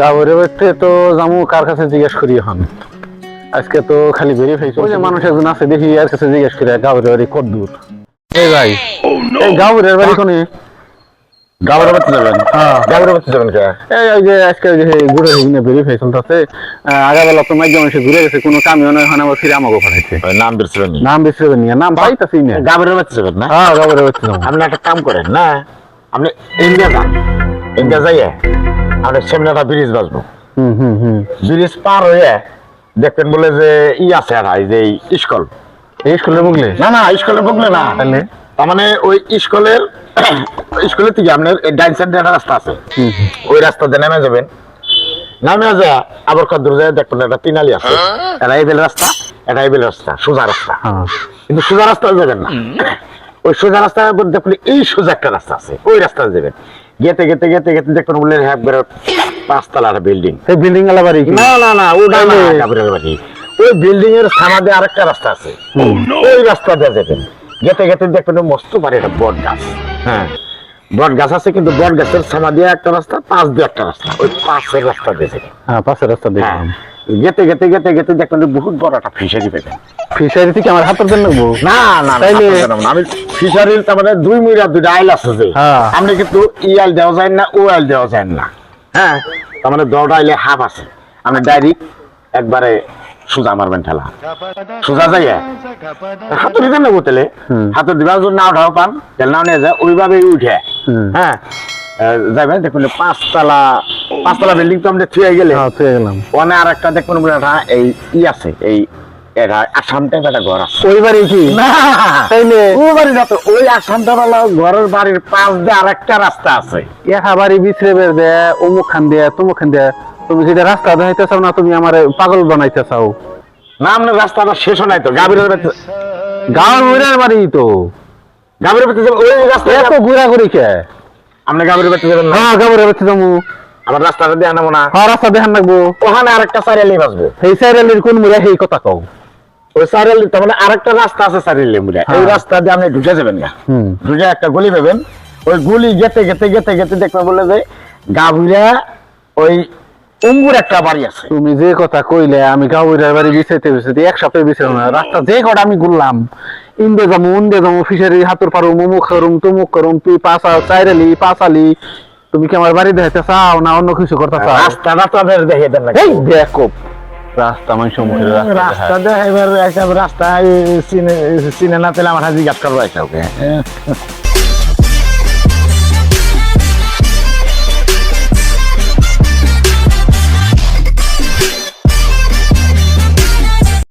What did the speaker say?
গাবরে বাড়িতে তো জামু কার কাছে জিজ্ঞেস করি এখন? আজকে তো খালি ভেরিফাই ওই যে মানুষ একজন আছে দেখি আর কাছে জিজ্ঞেস করি গাবরের বাড়ি কত দূর? এই ভাই। এই গাবরের বাড়ি কোনে? গাবরে বাড়তে যাবেন? হ্যাঁ। গাবরে বাড়তে যাবেন কে? এই ওই যে আজকে ওই যে ঘুরে হিনে আগাবেলা তো মানুষ ঘুরে গেছে কোনো কামিও নয় এখন আবার ফিরে আমাকে পাঠাইছে। নাম বেরছিলেন নাম নিয়ে নাম পাইতাছি না। গাবরে বাড়তে যাবেন না? হ্যাঁ গাবরের বাড়ি যাব। আপনি একটা কাম করেন না? আপনি ইন্ডিয়া যান। ইন্ডিয়া যাইয়ে আপনি সেমিনারটা ব্রিজ বাসবো হুম হুম হুম। ব্রিজ পার হয়ে দেখবেন বলে যে ই আছে আর যে এই স্কল। এই স্কুলে বুঝলে না না স্কুলে বকলে না। তাহলে? তার মানে ওই স্কুলের স্কুলের থেকে আপনার ডাইন সাইডে একটা রাস্তা আছে। ওই রাস্তাতে নেমে যাবেন। নামে যা আবার কত দূর যায় দেখবেন একটা তিনালি আছে। এটা এই বেল রাস্তা এটা এই বেল রাস্তা সোজা রাস্তা। হ্যাঁ। কিন্তু সোজা রাস্তা যাবেন না। ওই সোজা রাস্তা দেখবেন এই সোজা একটা রাস্তা আছে ওই রাস্তা যাবেন। গেতে গেতে গেতে গেতে দেখবেন বললেন হ্যাঁ পাঁচতলা পাঁচতলার বিল্ডিং সেই বিল্ডিং আলা বাড়ি না না না ওটা না কাপড়ের বাড়ি ওই বিল্ডিং এর সামাদে আরেকটা রাস্তা আছে। ওই রাস্তা দিয়ে যাবেন গেতে গেতে দেখবেন মস্ত বাড়ি একটা বট গাছ। হ্যাঁ। বট গাছ আছে কিন্তু বট গাছের সামা দিয়ে একটা রাস্তা পাঁচ দিয়ে একটা রাস্তা। ওই পাশের রাস্তা দিয়ে হ্যাঁ পাশের রাস্তা হ্যাঁ। দেখলাম গেতে গেতে গেতে গেতে দেখবেন বহুত বড় একটা ফিশারি পেবেন ফিশারি থেকে আমার হাতের জন্য না না তাইলে? আমি ফিশারির তার মানে দুই মিরা দুইটা আইল আছে যে। হ্যাঁ। আপনি কিন্তু ই আইল দেওয়া যায় না ও আইল দেওয়া যায় না। হ্যাঁ? তার মানে দরটা আইলে হাফ আছে। আপনি ডাইরেক্ট একবারে সোজা মারবেন ঠেলা। সোজা যাই হাতে দিতেন না বোতলে হুম। হাতে দিবা যদি নাও ঢাও পান নাও নিয়ে যায় ওইভাবেই উঠে। হ্যাঁ। যাবেন দেখুন পাঁচতলা পাঁচতলা বিল্ডিং তো আমরা থুয়ে গেলে। হ্যাঁ পেয়ে গেলাম। ওখানে আর একটা দেখবেন বলে এই ই আছে এই আসাম ঘর আছে। ওই বাড়ি কি? না। বাড়ি ঘরের বাড়ির পাশ দিয়ে আর একটা রাস্তা আছে। বাড়ি বিছরে বের দে অমুক খান দে তমুক খান দে তুমি যেটা রাস্তা দেখাইতে চাও না তুমি আমার পাগল বানাইতে চাও? না আপনার রাস্তাটা শেষ নাই তো গাভীরের বাড়িতে বাড়ি তো। গাভীরের বাড়িতে যাবেন ওই রাস্তা এত ঘুরা ঘুরি কে? আপনি গাভীরের বাড়িতে যাবেন না। হ্যাঁ গাবরের যাব। আমার রাস্তাটা দিয়ে আনাবো না। হ্যাঁ রাস্তা ওখানে আরেকটা বাসবো সেই কোন মুড়া সেই কথা কও। ওই তার মানে আরেকটা রাস্তা আছে মুড়ে হ্যাঁ। এই রাস্তা দিয়ে আপনি ঢুকে যাবেন না ঢুকে একটা গলি পাবেন। ওই গলি গেতে গেতে গেতে গেতে দেখবেন বলে যে গাভীরা ওই অম্বুর একটা বাড়ি আছে। তুমি যে কথা কইলে আমি গাউরের বাড়ি বিছাইতে বিছাইতে এক সপ্তাহে বিছাই না। রাস্তা যে কটা আমি ঘুরলাম ইন্দে যাব উন্দে যাব ফিশারি হাতুর পারো মুমুক করুম তুমুক করুম তুই পাঁচা চাইরালি পাঁচালি তুমি কি আমার বাড়ি দেখাইতে চাও না অন্য কিছু করতে চাও? রাস্তাটা তো আপনার দেখে দেন এই দেখো রাস্তা মানুষ মুখের রাস্তা রাস্তা দেখাইবার একটা রাস্তা চিনে চিনে না পেলে আমার হাজি গাছ করব একটা ওকে।